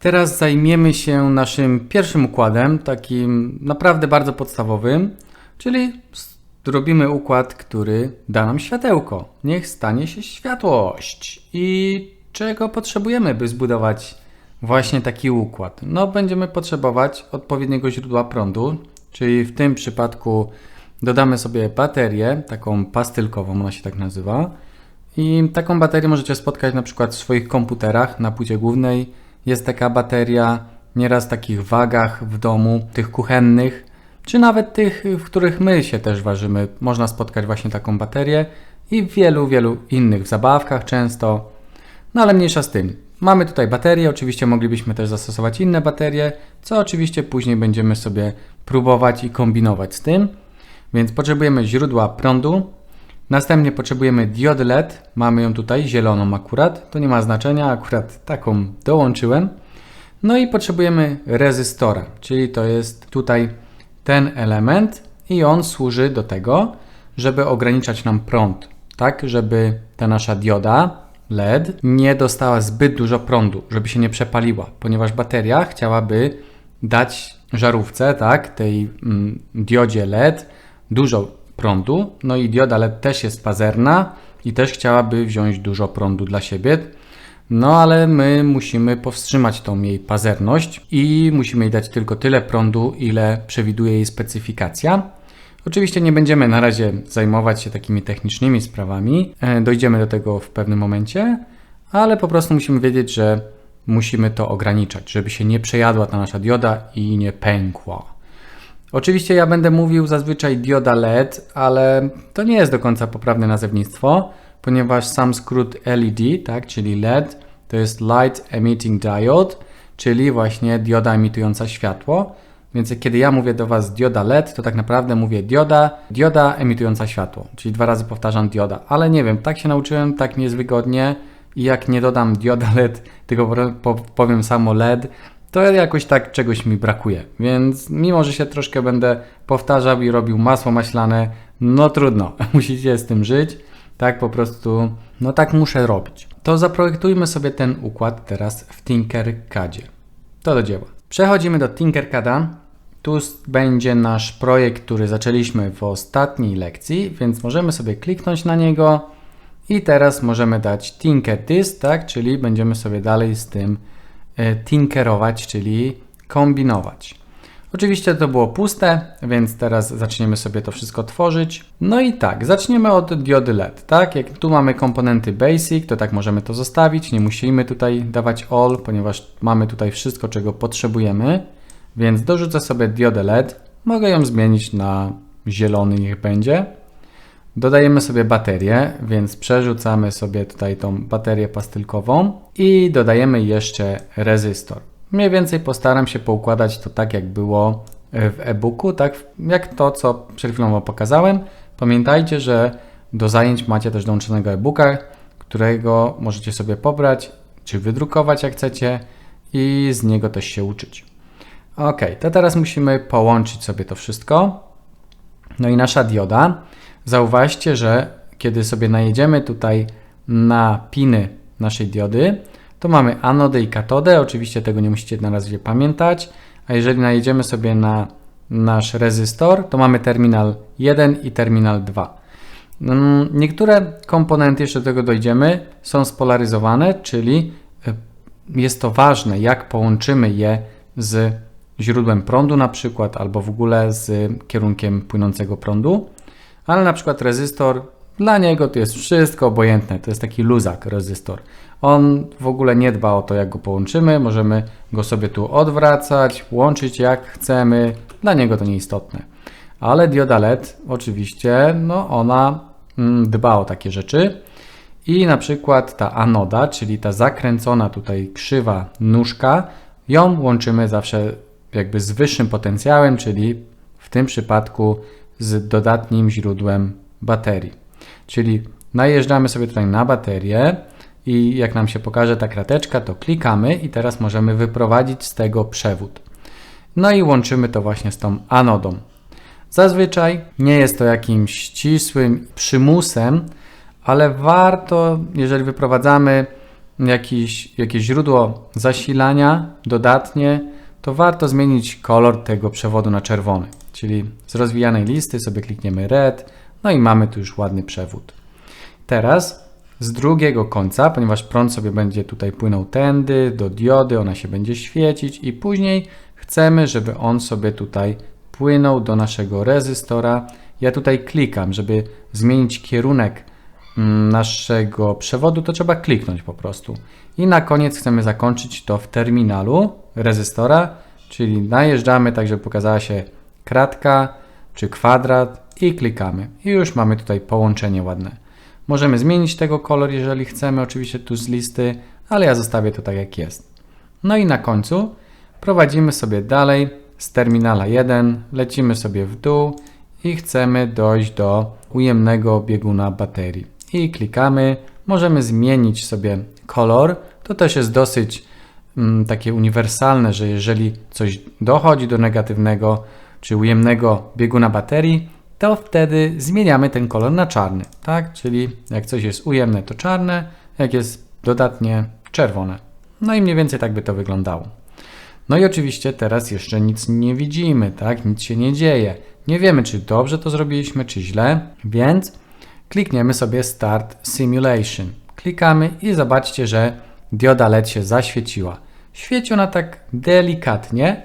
Teraz zajmiemy się naszym pierwszym układem, takim naprawdę bardzo podstawowym, czyli zrobimy układ, który da nam światełko. Niech stanie się światłość. I czego potrzebujemy, by zbudować właśnie taki układ? No, będziemy potrzebować odpowiedniego źródła prądu, czyli w tym przypadku dodamy sobie baterię, taką pastylkową, ona się tak nazywa. I taką baterię możecie spotkać na przykład w swoich komputerach na płycie głównej. Jest taka bateria, nieraz w takich wagach w domu, tych kuchennych, czy nawet tych, w których my się też ważymy. Można spotkać właśnie taką baterię i w wielu, wielu innych, zabawkach często. No ale mniejsza z tym. Mamy tutaj baterię, oczywiście moglibyśmy też zastosować inne baterie, co oczywiście później będziemy sobie próbować i kombinować z tym. Więc potrzebujemy źródła prądu, następnie potrzebujemy diody LED, mamy ją tutaj zieloną akurat, to nie ma znaczenia, akurat taką dołączyłem. No i potrzebujemy rezystora, czyli to jest tutaj ten element i on służy do tego, żeby ograniczać nam prąd, tak żeby ta nasza dioda LED nie dostała zbyt dużo prądu, żeby się nie przepaliła, ponieważ bateria chciałaby dać żarówce, tak, tej mm, diodzie LED dużo prądu, no i dioda LED też jest pazerna i też chciałaby wziąć dużo prądu dla siebie, no ale my musimy powstrzymać tą jej pazerność i musimy jej dać tylko tyle prądu, ile przewiduje jej specyfikacja. Oczywiście nie będziemy na razie zajmować się takimi technicznymi sprawami, e, dojdziemy do tego w pewnym momencie, ale po prostu musimy wiedzieć, że musimy to ograniczać, żeby się nie przejadła ta nasza dioda i nie pękła. Oczywiście ja będę mówił zazwyczaj dioda LED, ale to nie jest do końca poprawne nazewnictwo ponieważ sam skrót LED, tak, czyli LED, to jest Light Emitting Diode, czyli właśnie dioda emitująca światło. Więc kiedy ja mówię do Was dioda LED, to tak naprawdę mówię dioda, dioda emitująca światło, czyli dwa razy powtarzam dioda. Ale nie wiem, tak się nauczyłem, tak mi jest wygodnie i jak nie dodam dioda LED, tylko powiem samo LED, to jakoś tak czegoś mi brakuje. Więc mimo, że się troszkę będę powtarzał i robił masło maślane, no trudno, musicie z tym żyć. Tak po prostu, no tak muszę robić. To zaprojektujmy sobie ten układ teraz w Tinkercadzie. To do dzieła. Przechodzimy do Tinkercada. Tu będzie nasz projekt, który zaczęliśmy w ostatniej lekcji, więc możemy sobie kliknąć na niego i teraz możemy dać Tinker This, tak? Czyli będziemy sobie dalej z tym tinkerować, czyli kombinować. Oczywiście to było puste, więc teraz zaczniemy sobie to wszystko tworzyć. No i tak, zaczniemy od diody LED, tak? Jak tu mamy komponenty basic, to tak możemy to zostawić, nie musimy tutaj dawać all, ponieważ mamy tutaj wszystko, czego potrzebujemy. Więc dorzucę sobie diodę LED, mogę ją zmienić na zielony, niech będzie. Dodajemy sobie baterię, więc przerzucamy sobie tutaj tą baterię pastylkową i dodajemy jeszcze rezystor. Mniej więcej postaram się poukładać to tak, jak było w e-booku, tak jak to, co przed chwilą pokazałem. Pamiętajcie, że do zajęć macie też dołączonego e-booka, którego możecie sobie pobrać, czy wydrukować jak chcecie i z niego też się uczyć. Ok, to teraz musimy połączyć sobie to wszystko. No i nasza dioda. Zauważcie, że kiedy sobie najedziemy tutaj na piny naszej diody, to mamy anodę i katodę. Oczywiście tego nie musicie na razie pamiętać. A jeżeli najedziemy sobie na nasz rezystor, to mamy terminal 1 i terminal 2. Mm, niektóre komponenty, jeszcze do tego dojdziemy, są spolaryzowane, czyli e, jest to ważne, jak połączymy je z źródłem prądu na przykład, albo w ogóle z kierunkiem płynącego prądu. Ale na przykład rezystor, dla niego to jest wszystko obojętne, to jest taki luzak rezystor. On w ogóle nie dba o to, jak go połączymy. Możemy go sobie tu odwracać, łączyć jak chcemy. Dla niego to nieistotne. Ale dioda LED oczywiście, no ona mm, dba o takie rzeczy. I na przykład ta anoda, czyli ta zakręcona tutaj krzywa nóżka, ją łączymy zawsze jakby z wyższym potencjałem, czyli w tym przypadku z dodatnim źródłem baterii. Czyli najeżdżamy sobie tutaj na baterię, i jak nam się pokaże ta krateczka, to klikamy i teraz możemy wyprowadzić z tego przewód. No i łączymy to właśnie z tą anodą. Zazwyczaj nie jest to jakimś ścisłym przymusem, ale warto, jeżeli wyprowadzamy jakiś, jakieś źródło zasilania dodatnie, to warto zmienić kolor tego przewodu na czerwony. Czyli z rozwijanej listy sobie klikniemy red, no i mamy tu już ładny przewód. Teraz z drugiego końca, ponieważ prąd sobie będzie tutaj płynął tędy do diody, ona się będzie świecić i później chcemy, żeby on sobie tutaj płynął do naszego rezystora. Ja tutaj klikam, żeby zmienić kierunek naszego przewodu, to trzeba kliknąć po prostu. I na koniec chcemy zakończyć to w terminalu rezystora, czyli najeżdżamy tak, żeby pokazała się kratka czy kwadrat i klikamy. I już mamy tutaj połączenie ładne. Możemy zmienić tego kolor, jeżeli chcemy, oczywiście tu z listy, ale ja zostawię to tak jak jest. No i na końcu prowadzimy sobie dalej z terminala 1, lecimy sobie w dół i chcemy dojść do ujemnego bieguna baterii. I klikamy, możemy zmienić sobie kolor, to też jest dosyć mm, takie uniwersalne, że jeżeli coś dochodzi do negatywnego czy ujemnego bieguna baterii, to wtedy zmieniamy ten kolor na czarny, tak? Czyli jak coś jest ujemne, to czarne, jak jest dodatnie czerwone. No i mniej więcej tak by to wyglądało. No i oczywiście teraz jeszcze nic nie widzimy, tak? Nic się nie dzieje. Nie wiemy, czy dobrze to zrobiliśmy, czy źle, więc klikniemy sobie Start Simulation. Klikamy i zobaczcie, że dioda LED się zaświeciła. Świeci ona tak delikatnie,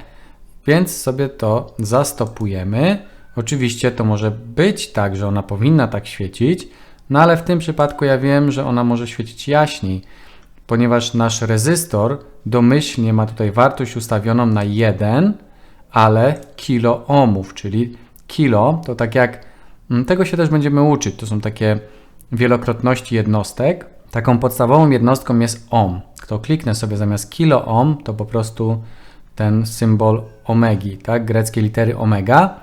więc sobie to zastopujemy. Oczywiście to może być tak, że ona powinna tak świecić, no ale w tym przypadku ja wiem, że ona może świecić jaśniej, ponieważ nasz rezystor domyślnie ma tutaj wartość ustawioną na 1, ale kilo ohmów, czyli kilo to tak jak tego się też będziemy uczyć. To są takie wielokrotności jednostek. Taką podstawową jednostką jest ohm. Kto kliknę sobie zamiast kilo ohm, to po prostu ten symbol omegi, tak? Greckie litery omega.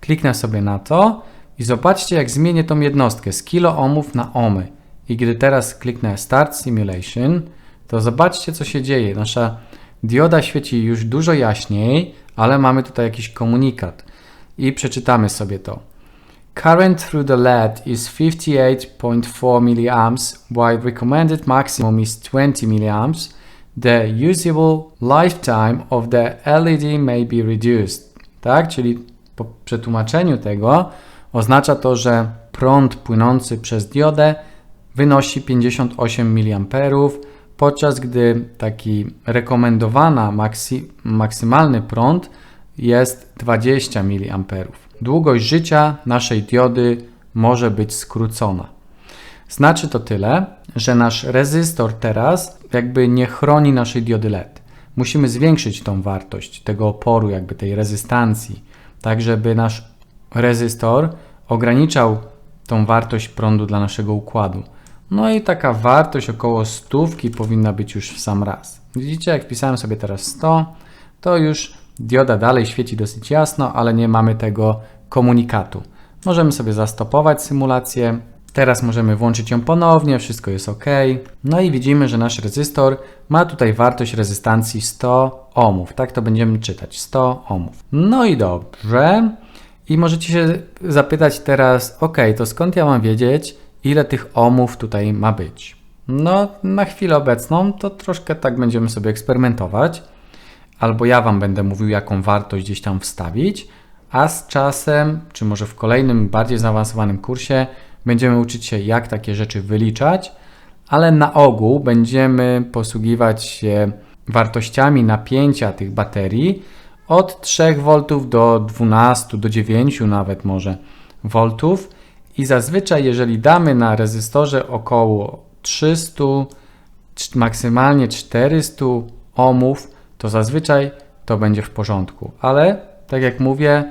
Kliknę sobie na to i zobaczcie, jak zmienię tą jednostkę z kilo ohmów na ohmy. I gdy teraz kliknę Start Simulation, to zobaczcie, co się dzieje. Nasza dioda świeci już dużo jaśniej, ale mamy tutaj jakiś komunikat. I przeczytamy sobie to. Current through the LED is 58.4 mA, while recommended maximum is 20 mA. The usable lifetime of the LED may be reduced. Tak, czyli po przetłumaczeniu tego oznacza to, że prąd płynący przez diodę wynosi 58 mA, podczas gdy taki rekomendowana maksy, maksymalny prąd jest 20 mA. Długość życia naszej diody może być skrócona. Znaczy to tyle, że nasz rezystor teraz jakby nie chroni naszej diody LED. Musimy zwiększyć tą wartość tego oporu, jakby tej rezystancji, tak żeby nasz rezystor ograniczał tą wartość prądu dla naszego układu. No i taka wartość około stówki powinna być już w sam raz. Widzicie, jak wpisałem sobie teraz 100, to już dioda dalej świeci dosyć jasno, ale nie mamy tego komunikatu. Możemy sobie zastopować symulację. Teraz możemy włączyć ją ponownie, wszystko jest ok. No i widzimy, że nasz rezystor ma tutaj wartość rezystancji 100 ohmów. Tak to będziemy czytać, 100 ohmów. No i dobrze. I możecie się zapytać teraz, ok, to skąd ja mam wiedzieć, ile tych ohmów tutaj ma być? No, na chwilę obecną to troszkę tak będziemy sobie eksperymentować. Albo ja Wam będę mówił, jaką wartość gdzieś tam wstawić, a z czasem, czy może w kolejnym, bardziej zaawansowanym kursie, będziemy uczyć się, jak takie rzeczy wyliczać, ale na ogół będziemy posługiwać się wartościami napięcia tych baterii od 3 V do 12, do 9 nawet może V i zazwyczaj jeżeli damy na rezystorze około 300, maksymalnie 400 ohmów, to zazwyczaj to będzie w porządku. Ale tak jak mówię,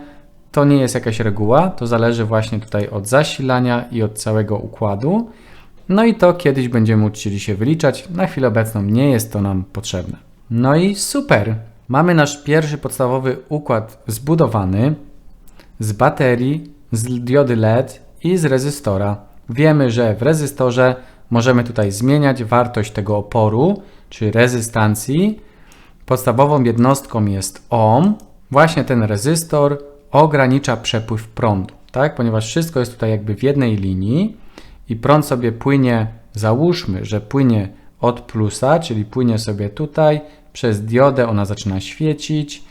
to nie jest jakaś reguła, to zależy właśnie tutaj od zasilania i od całego układu. No i to kiedyś będziemy uczyli się wyliczać. Na chwilę obecną nie jest to nam potrzebne. No i super. Mamy nasz pierwszy podstawowy układ zbudowany z baterii, z diody LED i z rezystora. Wiemy, że w rezystorze możemy tutaj zmieniać wartość tego oporu czy rezystancji. Podstawową jednostką jest ohm. Właśnie ten rezystor ogranicza przepływ prądu, tak? Ponieważ wszystko jest tutaj jakby w jednej linii i prąd sobie płynie, załóżmy, że płynie od plusa, czyli płynie sobie tutaj przez diodę, ona zaczyna świecić,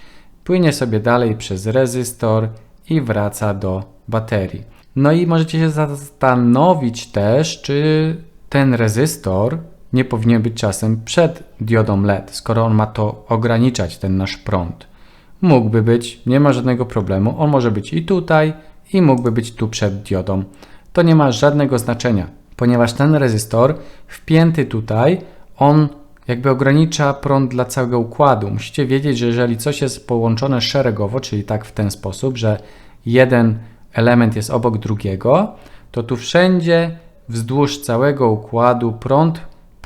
płynie sobie dalej przez rezystor i wraca do baterii. No i możecie się zastanowić też, czy ten rezystor nie powinien być czasem przed diodą LED, skoro on ma to ograniczać, ten nasz prąd. Mógłby być, nie ma żadnego problemu. On może być i tutaj, i mógłby być tu przed diodą. To nie ma żadnego znaczenia, ponieważ ten rezystor wpięty tutaj, on jakby ogranicza prąd dla całego układu. Musicie wiedzieć, że jeżeli coś jest połączone szeregowo, czyli tak w ten sposób, że jeden element jest obok drugiego, to tu wszędzie wzdłuż całego układu prąd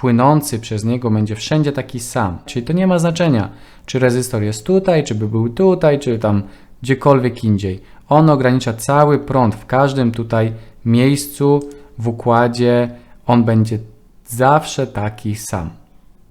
płynący przez niego będzie wszędzie taki sam. Czyli to nie ma znaczenia, czy rezystor jest tutaj, czy by był tutaj, czy tam gdziekolwiek indziej. On ogranicza cały prąd w każdym tutaj miejscu w układzie. On będzie zawsze taki sam.